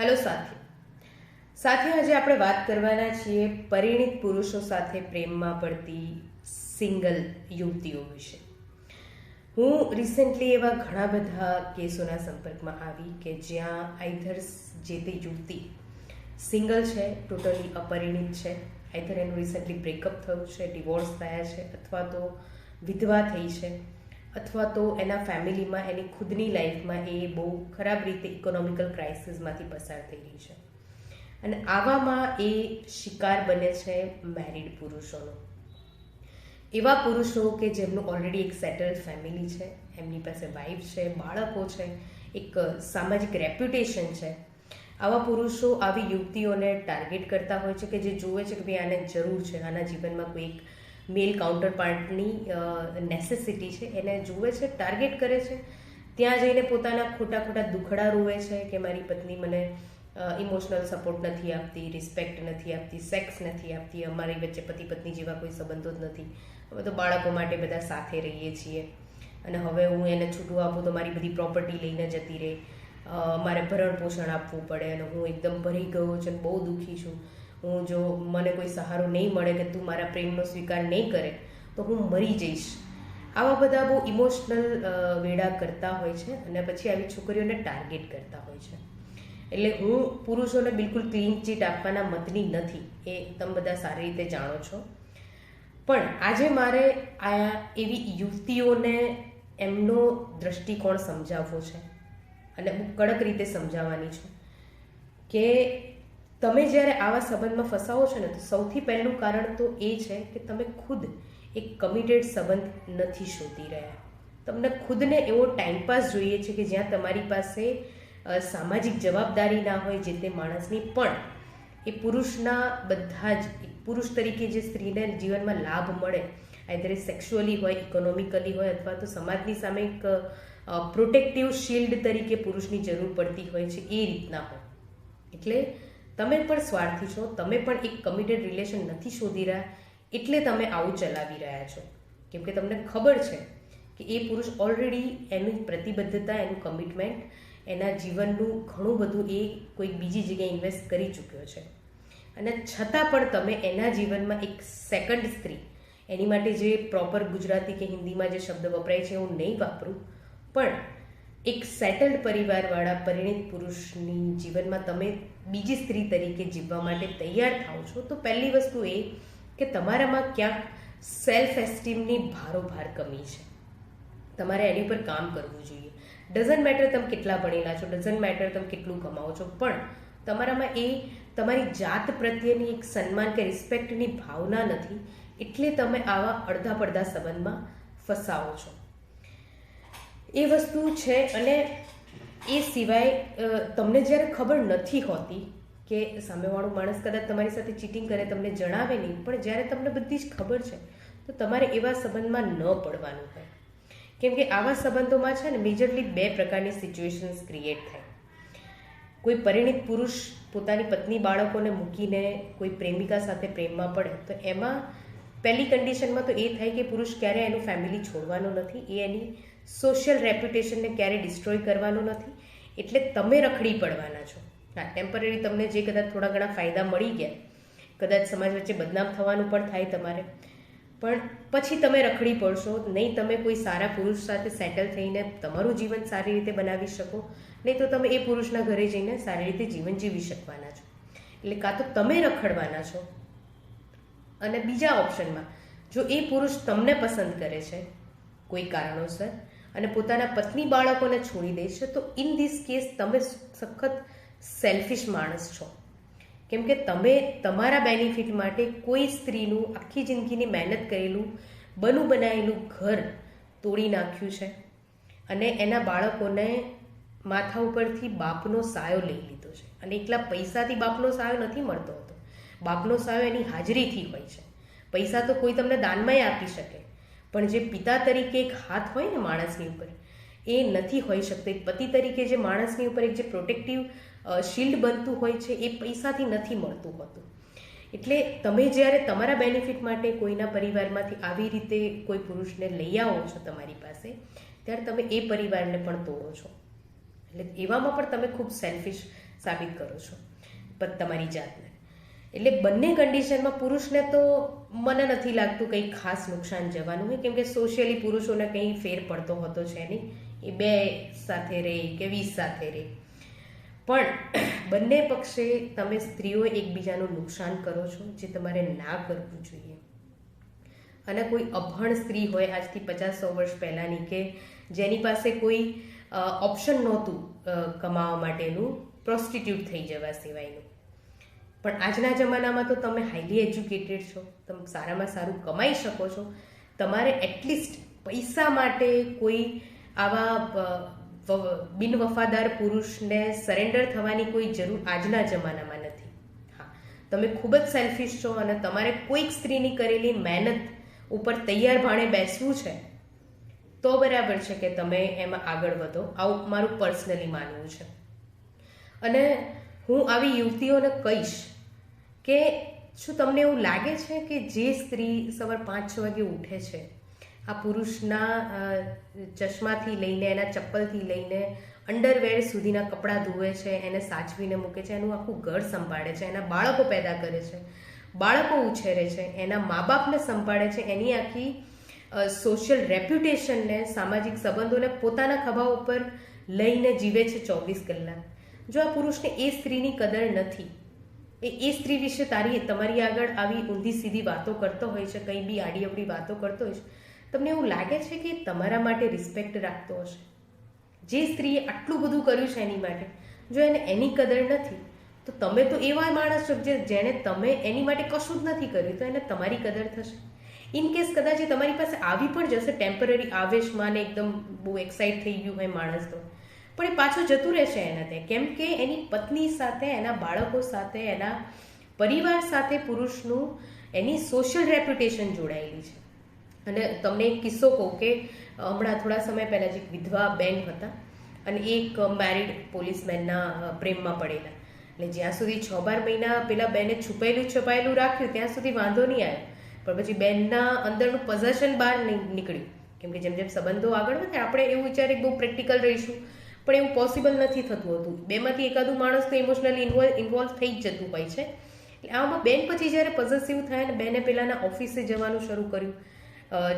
Hello સાથી. સાથે, આજે આપણે વાત કરવાના છીએ પરિણિત પુરુષો સાથે પ્રેમમાં પડતી સિંગલ યુવતીઓ વિશે. હું રિસેન્ટલી એવા ઘણા બધા કેસોના સંપર્કમાં આવી કે જ્યાં આઈધર જે તે યુવતી સિંગલ છે ટોટલી અપરિણિત છે આઈધર એનું રિસેન્ટલી બ્રેકઅપ થયું છે ડિવોર્સ થયા છે, અથવા તો વિધવા થઈ છે અથવા તો એના ફેમિલીમાં, એની ખુદની લાઈફમાં એ બહુ ખરાબ રીતે ઇકોનોમિકલ ક્રાઇસિસમાંથી પસાર થઈ રહી છે. અને આવામાં એ શિકાર બને છે મેરિડ પુરુષોનો. એવા પુરુષો કે જેમનું ઓલરેડી એક સેટલ્ડ ફેમિલી છે, એમની પાસે વાઈફ છે, બાળકો છે, એક સામાજિક રેપ્યુટેશન છે. આવા પુરુષો આવી યુવતીઓને ટાર્ગેટ કરતા હોય છે કે જે જુએ છે કે ભાઈ આને જરૂર છે, આના જીવનમાં કોઈ એક મેલ કાઉન્ટર પાર્ટની નેસેસિટી છે. એને જુએ છે ટાર્ગેટ કરે છે. ત્યાં જઈને પોતાના ખોટા ખોટા દુખડા રોવે છે કે મારી પત્ની મને ઇમોશનલ સપોર્ટ નથી આપતી રિસ્પેક્ટ નથી આપતી સેક્સ નથી આપતી, અમારી વચ્ચે પતિ પત્ની જેવા કોઈ સંબંધો જ નથી. હવે તો બાળકો માટે બધા સાથે રહીએ છીએ. અને હવે હું એને છૂટું આપું તો મારી બધી પ્રોપર્ટી લઈને જતી રહે. મારે ભરણ પોષણ આપવું પડે અને હું એકદમ ભરી ગયો છું બહુ દુઃખી છું. હું જો મને કોઈ સહારો નહીં મળે કે તું મારા પ્રેમનો સ્વીકાર નહીં કરે, તો હું મરી જઈશ. આવા બધા બહુ ઇમોશનલ વેડા કરતા હોય છે અને પછી આવી છોકરીઓને ટાર્ગેટ કરતા હોય છે. એટલે હું પુરુષોને બિલકુલ ક્લીન ચીટ આપવાના મતની નથી, એ તમે બધા સારી રીતે જાણો છો. પણ આજે મારે આ એવી યુવતીઓને એમનો દ્રષ્ટિકોણ સમજાવવો છે અને બહુ કડક રીતે સમજાવવાની છે કે તમે જ્યારે આવા સંબંધમાં ફસાવો છો ને, તો સૌથી પહેલું કારણ તો એ છે કે તમે ખુદ એક કમિટેડ સંબંધ નથી શોધી રહ્યા. તમને ખુદને એવો ટાઈમપાસ જોઈએ છે કે જ્યાં તમારી પાસે સામાજિક જવાબદારી ના હોય જે તે માણસની, પણ એ પુરુષના બધા જ પુરુષ તરીકે જે સ્ત્રીને જીવનમાં લાભ મળે આઈધર સેક્સ્યુઅલી હોય ઇકોનોમિકલી હોય, અથવા તો સમાજની સામે એક પ્રોટેક્ટિવ શિલ્ડ તરીકે પુરુષની જરૂર પડતી હોય છે, એ રીતના હોય. એટલે તમે પણ સ્વાર્થી છો, તમે પણ એક કમિટેડ રિલેશન નથી શોધી રહ્યા, એટલે તમે આવું ચલાવી રહ્યા છો. કેમ કે તમને ખબર છે કે એ પુરુષ ઓલરેડી એની પ્રતિબદ્ધતા, એનું કમિટમેન્ટ એના જીવનનું ઘણું બધું એ કોઈક બીજી જગ્યાએ ઇન્વેસ્ટ કરી ચૂક્યો છે. અને છતાં પણ તમે એના જીવનમાં એક સેકન્ડ સ્ત્રી, એની માટે જે પ્રોપર ગુજરાતી કે હિન્દીમાં જે શબ્દ વપરાય છે, હું નહીં વાપરું. પણ એક સેટલ્ડ પરિવારવાળા પરિણિત પુરુષની જીવનમાં તમે બીજી સ્ત્રી તરીકે જીવવા માટે તૈયાર થાઓ છો, તો પહેલી વસ્તુ એ કે તમારામાં ક્યાંક સેલ્ફ એસ્ટીમની ભારોભાર કમી છે. તમારે એની પર કામ કરવું જોઈએ. ડઝન્ટ મેટર તમે કેટલા ભણેલા છો ડઝન્ટ મેટર તમે કેટલું કમાવો છો, પણ તમારામાં એ તમારી જાત પ્રત્યેની એક સન્માન કે રિસ્પેક્ટની ભાવના નથી, એટલે તમે આવા અડધા પડધા સંબંધમાં ફસાવો છો. એ વસ્તુ છે અને એ સિવાય તમને જ્યારે ખબર નથી હોતી કે સામેવાળો માણસ કદાચ તમારી સાથે ચીટિંગ કરે, તમને જણાવે નહીં, પણ જ્યારે તમને બધી જ ખબર છે, તો તમારે એવા સંબંધમાં ન પડવાનું હોય. કેમ કે આવા સંબંધોમાં છે ને મેજરલી બે પ્રકારની સિચ્યુએશન્સ ક્રિએટ થાય. કોઈ પરિણિત પુરુષ પોતાની પત્ની બાળકોને મૂકીને કોઈ પ્રેમિકા સાથે પ્રેમમાં પડે, તો એમાં પહેલી કન્ડિશનમાં તો એ થાય કે પુરુષ ક્યારેય એનું ફેમિલી છોડવાનો નથી, એ એની સોશિયલ રેપ્યુટેશનને ક્યારેય ડિસ્ટ્રોય કરવાનું નથી. એટલે તમે રખડી પડવાના છો. હા ટેમ્પરરી તમને જે કદાચ થોડા ઘણા ફાયદા મળી ગયા. કદાચ સમાજ વચ્ચે બદનામ થવાનું પણ થાય તમારે. પણ પછી તમે રખડી પડશો, નહીં તમે કોઈ સારા પુરુષ સાથે સેટલ થઈને તમારું જીવન સારી રીતે બનાવી શકો, નહીં તો તમે એ પુરુષના ઘરે જઈને સારી રીતે જીવન જીવી શકવાના છો. એટલે કાં તો તમે રખડવાના છો. અને બીજા ઓપ્શનમાં જો એ પુરુષ તમને પસંદ કરે છે, કોઈ કારણોસર અને પોતાના પત્ની બાળકોને છોડી દે છે, તો ઇન ધીસ કેસ તમે સખત સેલ્ફિશ માણસ છો. કેમ કે તમે તમારા બેનિફિટ માટે કોઈ સ્ત્રીનું આખી જિંદગીની મહેનત કરેલું, બનું બનાવેલું ઘર તોડી નાખ્યું છે અને એના બાળકોને માથા ઉપરથી બાપનો સાયો લઈ લીધો છે. અને એકલા પૈસાથી બાપનો સાયો નથી મળતો હોતો. બાપનો સાયો એની હાજરીથી હોય છે. પૈસા તો કોઈ તમને દાનમાંય આપી શકે. પણ જે પિતા તરીકે એક હાથ હોય ને માણસની ઉપર, એ નથી હોઈ શકતો. એક પતિ તરીકે જે માણસની ઉપર એક જે પ્રોટેક્ટિવ શિલ્ડ બનતું હોય છે, એ પૈસાથી નથી મળતું હોતું. એટલે તમે જ્યારે તમારા બેનિફિટ માટે કોઈના પરિવારમાંથી આવી રીતે કોઈ પુરુષને લઈ આવો છો તમારી પાસે, ત્યારે તમે એ પરિવારને પણ તોડો છો. એટલે એવામાં પણ તમે ખૂબ સેલ્ફિશ સાબિત કરો છો. તમારી જાતને. એટલે બંને કન્ડિશનમાં પુરુષને તો મને નથી લાગતું કંઈ ખાસ નુકસાન જવાનું હોય. કેમ કે સોશિયલી પુરુષોને કંઈ ફેર પડતો હોતો છે નહીં. એ બે સાથે રહે કે વીસ સાથે રહે. પણ બંને પક્ષે તમે સ્ત્રીઓ એકબીજાનું નુકસાન કરો છો જે તમારે ના કરવું જોઈએ. અને કોઈ અભણ સ્ત્રી હોય, આજથી પચાસ સો વર્ષ પહેલાંની કે જેની પાસે કોઈ ઓપ્શન નહોતું કમાવા માટેનું પ્રોસ્ટિટ્યૂટ થઈ જવા સિવાયનું. પણ આજના જમાનામાં તો તમે હાઈલી એજ્યુકેટેડ છો, તમે સારામાં સારું કમાઈ શકો છો. તમારે એટલીસ્ટ પૈસા માટે કોઈ આવા બિનવફાદાર પુરુષને સરેન્ડર થવાની કોઈ જરૂર આજના જમાનામાં નથી. હા, તમે ખૂબ જ સેલ્ફિશ છો અને તમારે કોઈક સ્ત્રીની કરેલી મહેનત ઉપર તૈયાર ભાણે બેસવું છે, તો બરાબર છે કે તમે એમાં આગળ વધો. આવું મારું પર્સનલી માનવું છે. અને હું આવી યુવતીઓને કહીશ કે શું તમને એવું લાગે છે કે જે સ્ત્રી સવાર પાંચ છ વાગે ઉઠે છે, આ પુરુષના ચશ્માથી લઈને, એના ચપ્પલથી લઈને અંડરવેર સુધીના કપડાં ધોવે છે, એને સાચવીને મૂકે છે, એનું આખું ઘર સંભાળે છે, એના બાળકો પેદા કરે છે, બાળકો ઉછેરે છે, એના મા બાપને સંભાળે છે, એની આખી સોશિયલ રેપ્યુટેશનને સામાજિક સંબંધોને પોતાના ખભા ઉપર લઈને જીવે છે ચોવીસ કલાક. જો આ પુરુષને એ સ્ત્રીની કદર નથી, એ એ સ્ત્રી વિશે તારી તમારી આગળ આવી ઊંધી સીધી વાતો કરતો હોય છે, કંઈ બી આડી અવડી વાતો કરતો હોય છે, તમને એવું લાગે છે કે તમારા માટે રિસ્પેક્ટ રાખતો હશે? જે સ્ત્રીએ આટલું બધું કર્યું છે એની માટે, જો એને એની કદર નથી, તો તમે તો એવા માણસ છો જે જેણે તમે એની માટે કશું જ નથી કર્યું, તો એને તમારી કદર થશે? ઇન કેસ કદાચ તમારી પાસે આવી પણ જશે ટેમ્પરરી આવેશમાં ને એકદમ બહુ એક્સાઇટ થઈ ગયું હોય માણસ તો પણ એ પાછો જતું રહેશે એના ત્યાં. કેમ કે એની પત્ની સાથે, એના બાળકો સાથે, એના પરિવાર સાથે પુરુષનું એની સોશિયલ રેપ્યુટેશન જોડાયેલી છે. અને તમને એક કિસ્સો કહું કે, હમણાં થોડા સમય પહેલાં જે વિધવા બેન હતા અને એક મેરિડ પોલીસમેનના પ્રેમમાં પડેલા. એટલે જ્યાં સુધી છ બાર મહિના પેલા બેને છુપાયેલું છુપાયેલું રાખ્યું, ત્યાં સુધી વાંધો નહીં આવ્યો. પણ પછી બેનના અંદરનું પોઝેશન બહાર નહીં નીકળ્યું. કેમ કે જેમ જેમ સંબંધો આગળ વધે આપણે એવું વિચારે બહુ પ્રેક્ટિકલ રહીશું. પણ એવું પોસિબલ નથી થતું હતું. બેમાંથી એકાદું માણસ તો ઇમોશનલી ઇન્વોલ્વ ઇન્વોલ્વ થઈ જ જતું હોય છે. એટલે આમાં બેન પછી જ્યારે પોઝેસિવ થાય ને બેને પહેલાંના ઓફિસે જવાનું શરૂ કર્યું.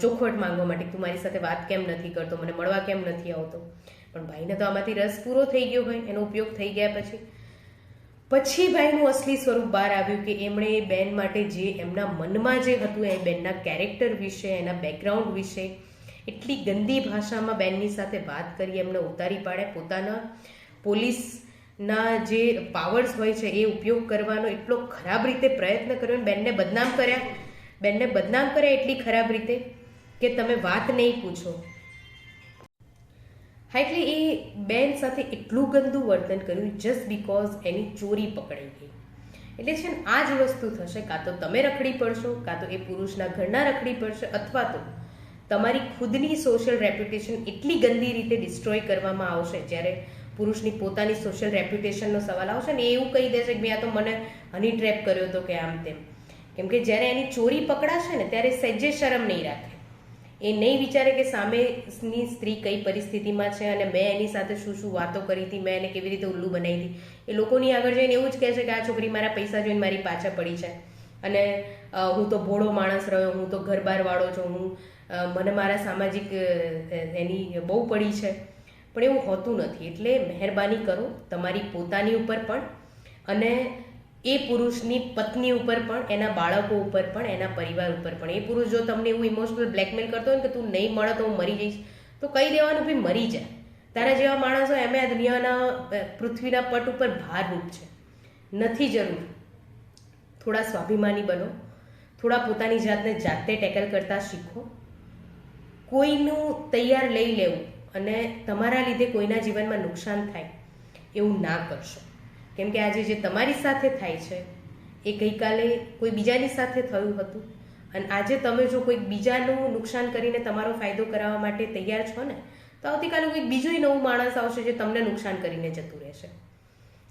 ચોખવટ માંગવા માટે તું મારી સાથે વાત કેમ નથી કરતો, મને મળવા કેમ નથી આવતો. પણ ભાઈને તો આમાંથી રસ પૂરો થઈ ગયો હોય, એનો ઉપયોગ થઈ ગયા પછી. પછી ભાઈનું અસલી સ્વરૂપ બહાર આવ્યું કે એમણે એ બેન માટે જે એમના મનમાં જે હતું એ બેનના કેરેક્ટર વિશે, એના બેકગ્રાઉન્ડ વિશે એટલી ગંદી ભાષામાં બેનની સાથે વાત કરી, એમને ઉતારી પાડે. પોતાના પોલીસના જે પાવર્સ હોય છે, એ ઉપયોગ કરવાનો એટલો ખરાબ રીતે પ્રયત્ન કર્યો બેનને બદનામ કર્યા. બેનને બદનામ કર્યા એટલી ખરાબ રીતે કે તમે વાત નહીં પૂછો. હા, એટલે એ બેન સાથે એટલું ગંદુ વર્તન કર્યું જસ્ટ બિકોઝ એની ચોરી પકડાઈ ગઈ. એટલે છે ને, આ જ વસ્તુ થશે. કાં તો તમે રખડી પડશો, કાં તો એ પુરુષના ઘરના રખડી પડશે, અથવા તો તમારી ખુદની સોશિયલ રેપ્યુટેશન એટલી ગંદી રીતે ડિસ્ટ્રોય કરવામાં આવશે, જ્યારે પુરુષની પોતાની સોશિયલ રેપ્યુટેશનનો સવાલ આવશે ને એવું કહી દેશે કે ભાઈ આ તો મને હની ટ્રેપ કર્યો હતો કે આમ તેમ. કેમ કે જ્યારે એની ચોરી પકડાશે ને ત્યારે સહેજે શરમ નહીં રાખે. એ નહીં વિચારે કે સામેની સ્ત્રી કઈ પરિસ્થિતિમાં છે અને મેં એની સાથે શું શું વાતો કરી હતી, મેં એને કેવી રીતે ઉલ્લુ બનાવી હતી, એ લોકોની આગળ જઈને એવું જ કહે છે કે આ છોકરી મારા પૈસા જોઈને મારી પાછળ પડી છે. અને હું તો ભોળો માણસ રહ્યો, હું તો ઘરબારવાળો બાર વાળો છું, હું મને મારા સામાજિક એની બહુ પડી છે. પણ એવું હોતું નથી. એટલે મહેરબાની કરો તમારી પોતાની ઉપર પણ અને એ પુરુષની પત્ની ઉપર પણ, એના બાળકો ઉપર પણ, એના પરિવાર ઉપર પણ. એ પુરુષ જો તમને એવું ઇમોશનલ બ્લેકમેલ કરતો હોય ને કે તું નહીં મળે તો હું મરી જઈશ, તો કહી દેવાનું ભાઈ મરી જા. તારા જેવા માણસો એમ આ દુનિયાના પૃથ્વીના પટ ઉપર ભારરૂપ છે. નથી જરૂર. થોડા સ્વાભિમાની બનો. થોડા પોતાની જાતને જાતે ટેકલ કરતા શીખો. કોઈનું તૈયાર લઈ લેવું અને તમારા લીધે કોઈના જીવનમાં નુકસાન થાય, એવું ના કરશો. કેમ કે આજે જે તમારી સાથે થાય છે, એ ગઈકાલે કોઈ બીજાની સાથે થયું હતું. અને આજે તમે જો કોઈક બીજાનું નુકસાન કરીને તમારો ફાયદો કરાવવા માટે તૈયાર છો ને, તો આવતીકાલે કોઈક બીજું નવું માણસ આવશે જે તમને નુકસાન કરીને જતું રહેશે.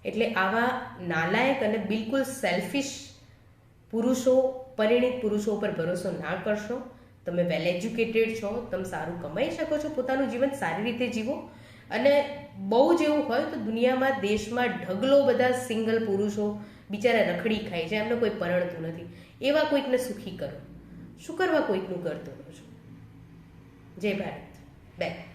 એટલે આવા નાલાયક અને બિલકુલ સેલ્ફિશ પુરુષો, પરિણિત પુરુષો ઉપર ભરોસો ના કરશો. તમે વેલ એજ્યુકેટેડ છો, તમે સારું કમાઈ શકો છો, પોતાનું જીવન સારી રીતે જીવો. અને બહુ જ એવું હોય તો દુનિયામાં દેશમાં ઢગલો બધા સિંગલ પુરુષો બિચારા રખડી ખાય છે, એમને કોઈ પરણતું નથી. એવા કોઈકને સુખી કરો. શું કરવા કોઈકનું કરતો રહો છો? જય ભારત. બેક